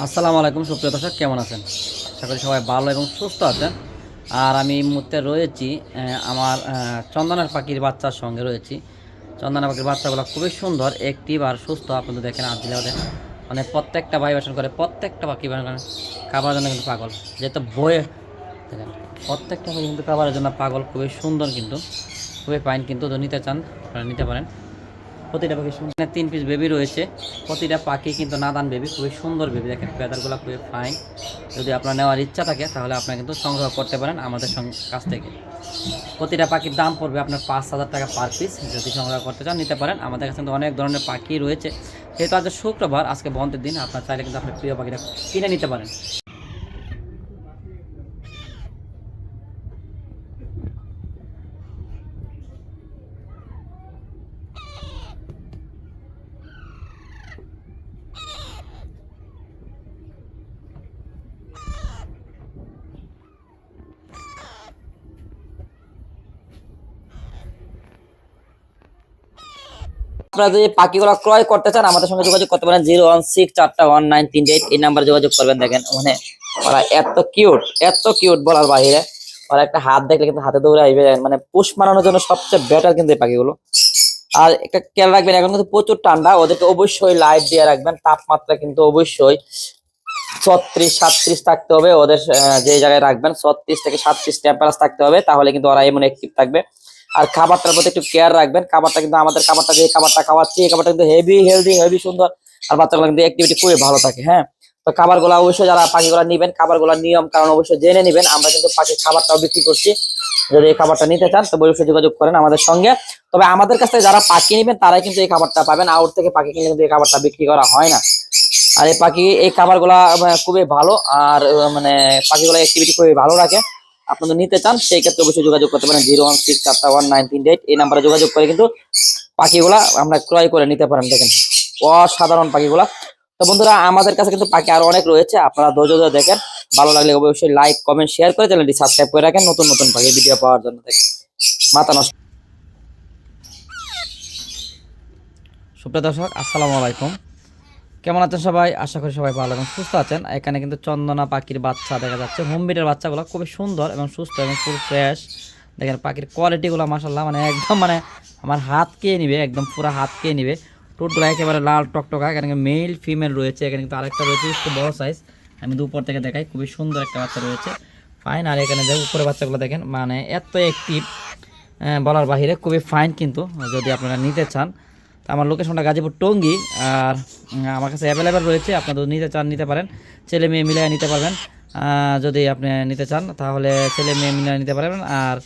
আসসালামু আলাইকুম, সুপ্রিয় দর্শক, কেমন আছেন? আশা করি সবাই ভালো এবং সুস্থ আছেন। আর আমি এই মুহূর্তে রয়েছি আমার চন্দনের পাখির বাচ্চার সঙ্গে রয়েছি। চন্দনা পাখির বাচ্চাগুলো খুবই সুন্দর একটিভ আর সুস্থ। আপনাদের দেখেন আর দিলে ওদের মানে প্রত্যেকটা ভাইবেশন করে প্রত্যেকটা পাখি খাবারের জন্য কিন্তু পাগল। যেহেতু বয়ে, দেখেন, প্রত্যেকটা পাখি কিন্তু খাবারের জন্য পাগল, খুবই সুন্দর কিন্তু, খুবই ফাইন কিন্তু নিতে চান নিতে পারেন। প্রতিটা পাখি সুন্দর। তিন পিস বেবি রয়েছে। প্রতিটা পাখি কিন্তু নাদান বেবি খুবই সুন্দর বেবি দেখেন ফেদারগুলো খুবই ফাইন যদি আপনার নেওয়ার ইচ্ছা থাকে, তাহলে আপনারা কিন্তু সংগ্রহ করতে পারেন আমাদের কাছ থেকে। প্রতিটা পাখির দাম পড়বে আপনার পাঁচ হাজার টাকা পার পিস যদি সংগ্রহ করতে চান, নিতে পারেন। আমাদের কাছে কিন্তু অনেক ধরনের পাখি রয়েছে। যেহেতু আজ শুক্রবার, আজকে বন্ধের দিন, আপনার চাইলে কিন্তু আপনার প্রিয় পাখিটা কিনে নিতে পারেন। আপনারা যদি পাখিগুলো ক্রয় করতে চান, আমাদের সঙ্গে যোগাযোগ করতে পারেন জিরো ওয়ান সিক্স চারটা ওয়ান নাইন তিনটে এইট। এই নাম্বারে যোগাযোগ করবেন, দেখেন মানে ওরা এত কিউট এত কিউট বলার বাইরে ওরা একটা হাত দেখলে কিন্তু হাতে দৌড়ে আসবে মানে পুষ মানানোর জন্য সবচেয়ে বেটার কিন্তু এই পাখিগুলো। আর একটা খেয়াল রাখবেন, এখন কিন্তু প্রচুর ঠান্ডা, ওদেরকে অবশ্যই লাইট দিয়ে রাখবেন, তাপমাত্রা কিন্তু অবশ্যই ছত্রিশ, সাতত্রিশ থাকতে হবে, ওদের যে জায়গায় রাখবেন, ছত্রিশ থেকে সাতত্রিশ টেম্পারেচার থাকতে হবে, তাহলে কিন্তু ওরা এমন অ্যাক্টিভ থাকবে। আর খাবারটার প্রতি একটু কেয়ার রাখবেন। খাবারটা কিন্তু আমাদের খাবারটা যে খাবারটা খাওয়াচ্ছি, এই খাবারটা কিন্তু হেভি হেলদি হেভি সুন্দর। আর বাচ্চাগুলো কিন্তু অ্যাক্টিভিটি খুবই ভালো থাকে হ্যাঁ? তো খাবারগুলো অবশ্যই যারা পাখিগুলো নিবেন, খাবারগুলোর নিয়ম কারণ অবশ্যই জেনে নিবেন। আমরা কিন্তু পাখির খাবারটাও বিক্রি করছি। যদি এই খাবারটা নিতে চান তো অবশ্যই যোগাযোগ করেন আমাদের সঙ্গে। তবে আমাদের কাছ যারা পাখি নেবেন, তারাই কিন্তু এই খাবারটা পাবেন। আউট থেকে পাখি কিনে কিন্তু এই খাবারটা বিক্রি করা হয় না। আর এই পাখি, এই খাবারগুলা খুবই ভালো। আর মানে পাখিগুলো অ্যাক্টিভিটি খুবই ভালো রাখে। আপনাদের নিতে চান সেই ক্ষেত্রে অবশ্যই যোগাযোগ করতে পারেন জিরো ওয়ান সিক্স চারটা ওয়ান এই নাম্বারে যোগাযোগ করে কিন্তু পাখিগুলা আমরা ক্রয় করে নিতে পারেন, দেখেন। অসাধারণ পাখিগুলা। তো বন্ধুরা, আমাদের কাছে কিন্তু পাখি আরও অনেক রয়েছে, আপনারা ধৈর্য ধরে দেখেন। ভালো লাগলে অবশ্যই লাইক, কমেন্ট, শেয়ার করে চ্যানেলটি সাবস্ক্রাইব করে রাখেন নতুন নতুন পাখির ভিডিও পাওয়ার জন্য, দেখেন। মাথা নষ্ট। সুপ্রিয় দর্শক, আসসালামু আলাইকুম। কেমন আছেন সবাই? আশা করি সবাই ভালো এবং সুস্থ আছেন। এখানে কিন্তু চন্দনা পাখির বাচ্চা দেখা যাচ্ছে। হোমবিটের বাচ্চাগুলো খুবই সুন্দর এবং সুস্থ এবং ফুল ফ্রেশ দেখেন পাখির কোয়ালিটিগুলো মাসাল্লাহ মানে একদম মানে আমার হাত খেয়ে নিবে, একদম পুরো হাত খেয়ে নিবে। টোটগুলো একেবারে লাল টকটকা, এখানে মেল ফিমেল রয়েছে। এখানে কিন্তু আরেকটা রয়েছে, একটু বড় সাইজ আমি দুপুর থেকে দেখাই, খুবই সুন্দর একটা বাচ্চা রয়েছে। ফাইন আর এখানে যে উপরে বাচ্চাগুলো দেখেন মানে এত অ্যাক্টিভ বলার বাহিরে খুবই ফাইন কিন্তু, যদি আপনারা নিতে চান। আমার লোকেশনটা গাজীপুর টঙ্গী, আর আমার কাছে অ্যাভেলেবেল রয়েছে, আপনারা যদি নিতে চান, নিতে পারেন। ছেলে মেয়ে মিলিয়ে নিতে পারবেন। যদি আপনি নিতে চান, তাহলে ছেলে মেয়ে মিলিয়ে নিতে পারবেন। আর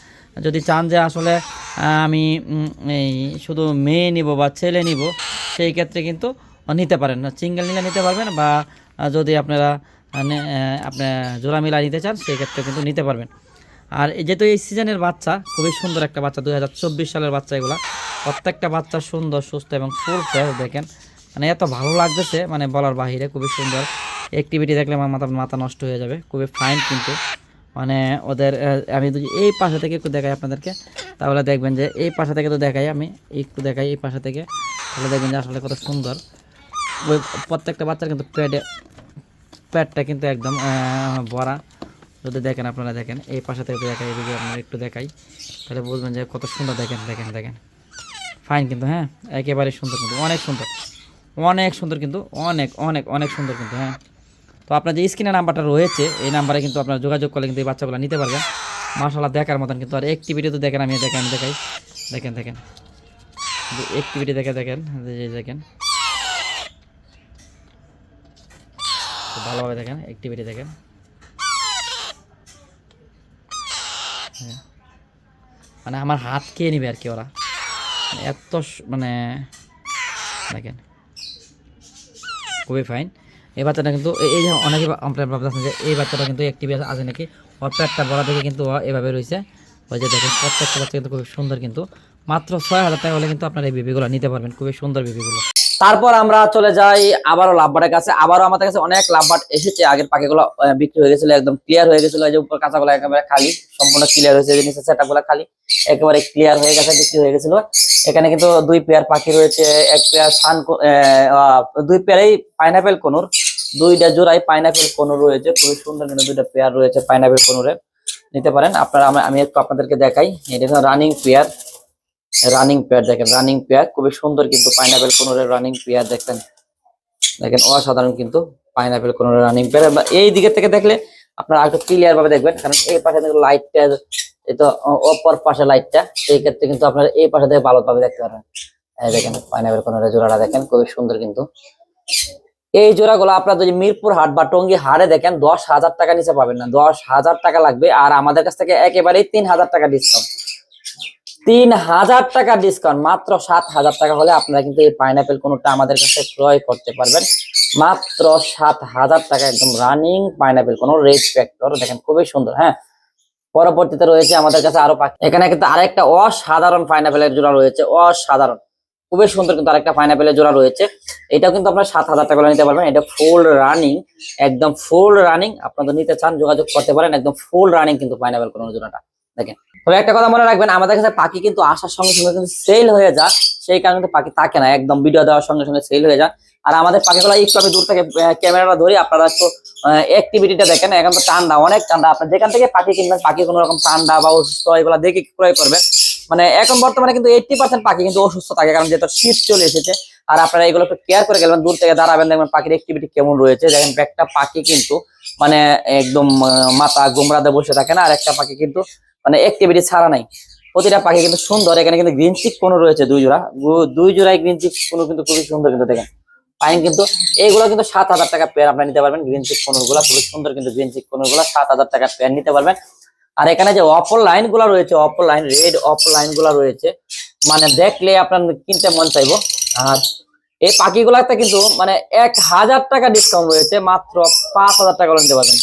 যদি চান যে আসলে আমি এই শুধু মেয়ে নিব বা ছেলে নিব, সেই ক্ষেত্রে কিন্তু নিতে পারেন। সিঙ্গেল নিলে নিতে পারবেন বা যদি আপনারা আপনি জোড়া মিলা নিতে চান, সেই ক্ষেত্রে কিন্তু নিতে পারবেন। আর যেহেতু এই সিজনের বাচ্চা, খুবই সুন্দর একটা বাচ্চা দু হাজার চব্বিশ সালের বাচ্চা এগুলা। প্রত্যেকটা বাচ্চা সুন্দর, সুস্থ এবং ফুল ফ্রেশ দেখেন। মানে এত ভালো লাগতেছে মানে বলার বাহিরে খুবই সুন্দর। অ্যাক্টিভিটি দেখলে আমার মাথা মাথা নষ্ট হয়ে যাবে, খুবই ফাইন কিন্তু। মানে ওদের আমি যদি এই পাশে থেকে একটু দেখাই আপনাদেরকে, তাহলে দেখবেন যে এই পাশে থেকে তো দেখাই আমি, একটু দেখাই এই পাশে থেকে, তাহলে দেখবেন যে আসলে কত সুন্দর। ওই প্রত্যেকটা বাচ্চার কিন্তু পেটে পেটটা কিন্তু একদম ভরা। যদি দেখেন আপনারা, দেখেন, এই পাশে থেকে দেখাই, এদিকে আপনারা একটু দেখাই, তাহলে বুঝবেন যে কত সুন্দর, দেখেন দেখেন দেখেন। ফাইন কিন্তু হ্যাঁ? একেবারে সুন্দর কিন্তু, অনেক সুন্দর। অনেক সুন্দর কিন্তু, অনেক অনেক অনেক সুন্দর কিন্তু হ্যাঁ? তো আপনার যে স্ক্রিনে নাম্বারটা রয়েছে, এই নাম্বারে কিন্তু আপনারা যোগাযোগ করলে কিন্তু এই বাচ্চাগুলো নিতে পারবেন। মাসাল্লাহ দেখার মতন কিন্তু। আর অ্যাক্টিভিটি তো দেখেন, আমি দেখেন, আমি দেখাই। দেখেন দেখেন। অ্যাক্টিভিটি দেখে দেখেন দেখেন। ভালোভাবে দেখেন অ্যাক্টিভিটি দেখেন। হ্যাঁ। মানে আমার হাত খেয়ে নিবে আর কি ওরা। এত মানে দেখেন। খুবই ফাইন এই বাচ্চাটা কিন্তু এই যে অনেকে কমপ্লেন ভাবতেছেন যে এই বাচ্চাটা কিন্তু অ্যাক্টিভ আছে নাকি? ওর পেটটা বড় থেকে কিন্তু এভাবে রয়েছে। ওই যে দেখেন, প্রত্যেকটা বাচ্চা কিন্তু খুবই সুন্দর কিন্তু। মাত্র ছয় হাজার টাকা হলে কিন্তু আপনার এই বেবিগুলো নিতে পারবেন, খুবই সুন্দর বেবিগুলো তারপর আমরা চলে যাই আবারও লাভবাটের কাছে। আবারও আমাদের কাছে অনেক লাভবাট এসেছে। আগের পাখিগুলো বিক্রি হয়ে গেছিল, একদম ক্লিয়ার হয়ে গেছিল। যে উপর কাঁচাগুলো একেবারে খালি, সম্পূর্ণ ক্লিয়ার হয়েছে। যে নিচের খালি, একেবারে ক্লিয়ার হয়ে গেছে, বিক্রি হয়ে গেছিল। এখানে কিন্তু দুই পেয়ার পাখি রয়েছে। এক পেয়ার সান দুই পেয়ারেই পাইনাপেল কোনুর। দুইটা জোড়াই পাইনাপেল কোনো রয়েছে। খুবই সুন্দর কিন্তু দুইটা পেয়ার রয়েছে পাইনাপেল কোনোরে। নিতে পারেন। আপনারা, আমি একটু আপনাদেরকে দেখাই। এটা রানিং পেয়ার রানিং পেয়ার দেখেন রানিং পেয়ার খুবই সুন্দর কিন্তু পাইনাপেল কোনোরে রানিং পেয়ার দেখেন। দেখেন, অসাধারণ কিন্তু পাইনাপেল কোন রানিং পেয়ার এই দিকের থেকে দেখলে আপনারা একটু ক্লিয়ার ভাবে দেখবেন, কারণ এই পাশে লাইটটা অ- অপর পাশে লাইটটা সেই ক্ষেত্রে কিন্তু আপনারা এই পাশে থেকে ভালো ভাবে দেখতে পারবেন। দেখেন পাইনাপেল কোন জোড়াটা দেখেন, খুবই সুন্দর কিন্তু। এই জোড়াগুলো আপনারা যদি মিরপুর হাট বা টঙ্গী হাটে দেখেন, দশ হাজার টাকা নিচে পাবেন না, দশ হাজার টাকা লাগবে, আর আমাদের কাছ থেকে একেবারেই তিন হাজার টাকা ডিসকাউন্ট তিন হাজার টাকা ডিসকাউন্ট মাত্র সাত হাজার টাকা হলে আপনারা কিন্তু এই পাইনাপেল কোনটা আমাদের কাছে ক্রয় করতে পারবেন। মাত্র সাত হাজার টাকা একদম রানিং পাইনাপেল কোন রেড ফ্যাক্টর দেখেন খুবই সুন্দর হ্যাঁ? পরবর্তীতে রয়েছে আমাদের কাছে আরও এখানে কিন্তু আরেকটা অসাধারণ পাইনাপেলের জোড়া রয়েছে, অসাধারণ। খুবই সুন্দর কিন্তু আরেকটা পাইনাপেলের জোড়া রয়েছে। এটাও কিন্তু আপনারা সাত হাজার টাকা নিতে পারবেন, এটা ফুল রানিং একদম ফুল রানিং আপনারা নিতে চান, যোগাযোগ করতে পারেন, একদম ফুল রানিং কিন্তু পাইনাপেল কোনো জোড়াটা। দেখেন। তবে একটা কথা মনে রাখবেন, আমাদের কাছে পাখি কিন্তু আসার সঙ্গে সঙ্গে কিন্তু সেল হয়ে যায়, সেই কারণে কিন্তু পাখি থাকে না, একদম ভিডিও দেওয়ার সঙ্গে সঙ্গে সেল হয়ে যায়। আর আমাদের পাখিগুলো একটু আমি দূর থেকে ক্যামেরাটা ধরি, আপনারা একটু অ্যাক্টিভিটিটা দেখেন, এখন তো ঠান্ডা, অনেক ঠান্ডা। আপনার যেখান থেকে পাখি কিনবেন, পাখি কোনো রকম ঠান্ডা বা অসুস্থ, এগুলো দেখে ক্রয় করবেন? মানে এখন বর্তমানে কিন্তু এইটটি পার্সেন্ট পাখি কিন্তু অসুস্থ থাকে, কারণ যেহেতু শীত চলে এসেছে, আর আপনারা এগুলো একটু কেয়ার করে গেলেন, দূর থেকে দাঁড়াবেন, দেখবেন পাখির অ্যাক্টিভিটি কেমন রয়েছে। দেখেন, একটা পাখি কিন্তু মানে একদম মাথা গোমরাতে বসে থাকে না, আর একটা পাখি কিন্তু মানে অ্যাক্টিভিটি ছাড়া নাই। প্রতিটা পাখি কিন্তু সুন্দর, এখানে কিন্তু গ্রিন চিক কোনো রয়েছে দুই জোড়া। দুই জোড়ায় গ্রিন চিক কোনো কিন্তু খুবই সুন্দর কিন্তু দেখেন। পাইন কিন্তু এইগুলো কিন্তু সাত হাজার টাকা পেয়ার আপনারা নিতে পারবেন গ্রিন চিক কোনোরগুলা খুবই সুন্দর কিন্তু গ্রিন চিক কোনোরগুলা সাত হাজার টাকা পেয়ার নিতে পারবেন। আর এখানে যে অপর লাইনগুলা রয়েছে অপর লাইন রেড অপর লাইনগুলা রয়েছে মানে দেখলে আপনার কিনতে মন চাইব। আর এই পাখিগুলাতে কিন্তু মানে এক হাজার টাকা ডিসকাউন্ট রয়েছে, মাত্র পাঁচ হাজার টাকা নিতে পারবেন।